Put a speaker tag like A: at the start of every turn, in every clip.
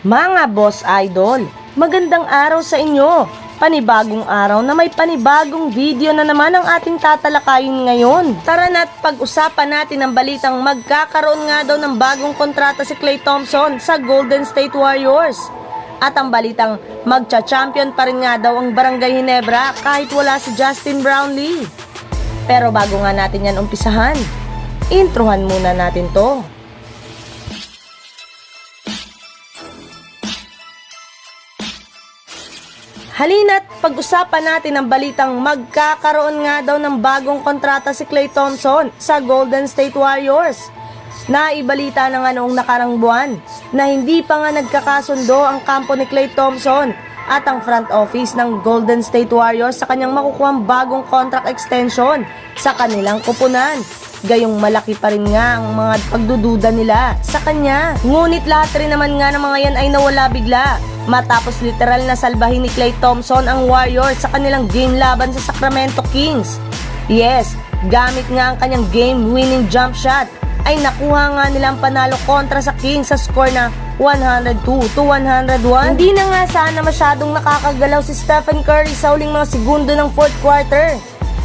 A: Mga boss idol, magandang araw sa inyo. Panibagong araw na may panibagong video na naman ang ating tatalakayin ngayon. Tara na't pag-usapan natin ang balitang magkakaroon nga daw ng bagong kontrata si Klay Thompson sa Golden State Warriors. At ang balitang magcha-champion pa rin nga daw ang Barangay Hinebra kahit wala si Justin Brownlee. Pero bago nga natin yan umpisahan, introhan muna natin to. Halina't pag-usapan natin ang balitang magkakaroon nga daw ng bagong kontrata si Klay Thompson sa Golden State Warriors. Naibalita na nga noong nakarang buwan na hindi pa nga nagkakasundo ang kampo ni Klay Thompson at ang front office ng Golden State Warriors sa kanyang makukuhang bagong contract extension sa kanilang kupunan. Gayong malaki pa rin nga ang mga pagdududa nila sa kanya. Ngunit lahat rin naman nga ng mga yan ay nawala bigla matapos literal na salbahin ni Klay Thompson ang Warriors sa kanilang game laban sa Sacramento Kings. Yes, gamit nga ang kanyang game-winning jump shot ay nakuha nga nilang panalo kontra sa Kings sa score na 102 to 101. Hindi na nga sana masyadong nakakagalaw si Stephen Curry sa huling mga segundo ng fourth quarter.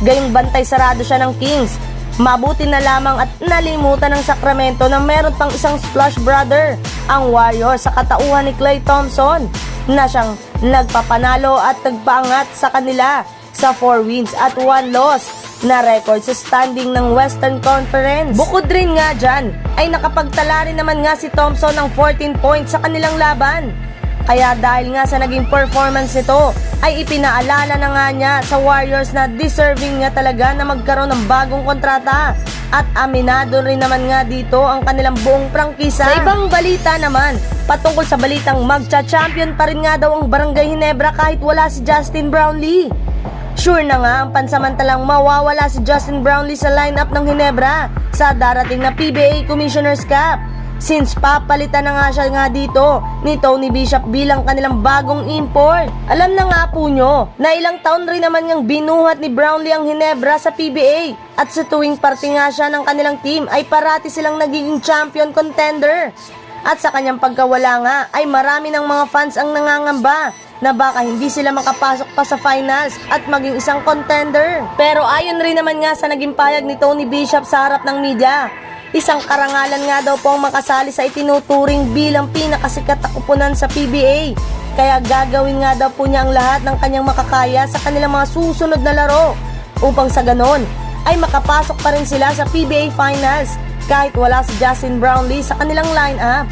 A: Gayong bantay sarado siya ng Kings. Mabuti na lamang at nalimutan ng Sacramento na meron pang isang splash brother, ang Warriors sa katauhan ni Klay Thompson, na siyang nagpapanalo at nagpaangat sa kanila sa 4 wins at 1 loss na record sa standing ng Western Conference. Bukod rin nga dyan, ay nakapagtala rin naman nga si Thompson ng 14 points sa kanilang laban. Kaya dahil nga sa naging performance nito, ay ipinaalala na nga niya sa Warriors na deserving nga talaga na magkaroon ng bagong kontrata. At aminado rin naman nga dito ang kanilang buong prangkisa. Sa ibang balita naman, patungkol sa balitang magcha-champion pa rin nga daw ang Barangay Hinebra kahit wala si Justin Brownlee. Sure na nga ang pansamantalang mawawala si Justin Brownlee sa lineup ng Hinebra sa darating na PBA Commissioner's Cup. Since papalitan na nga siya nga dito ni Tony Bishop bilang kanilang bagong import. Alam na nga po nyo na ilang taon rin naman niyang binuhat ni Brownlee ang Hinebra sa PBA at sa tuwing parte nga siya ng kanilang team ay parati silang nagiging champion contender. At sa kanyang pagkawala nga ay marami ng mga fans ang nangangamba na baka hindi sila makapasok pa sa finals at maging isang contender. Pero ayon rin naman nga sa naging payag ni Tony Bishop sa harap ng media, isang karangalan nga daw po ang makasali sa itinuturing bilang pinakasikat na kupunan sa PBA. Kaya gagawin nga daw po niya ang lahat ng kanyang makakaya sa kanilang mga susunod na laro upang sa ganon ay makapasok pa rin sila sa PBA Finals kahit wala si Justin Brownlee sa kanilang lineup.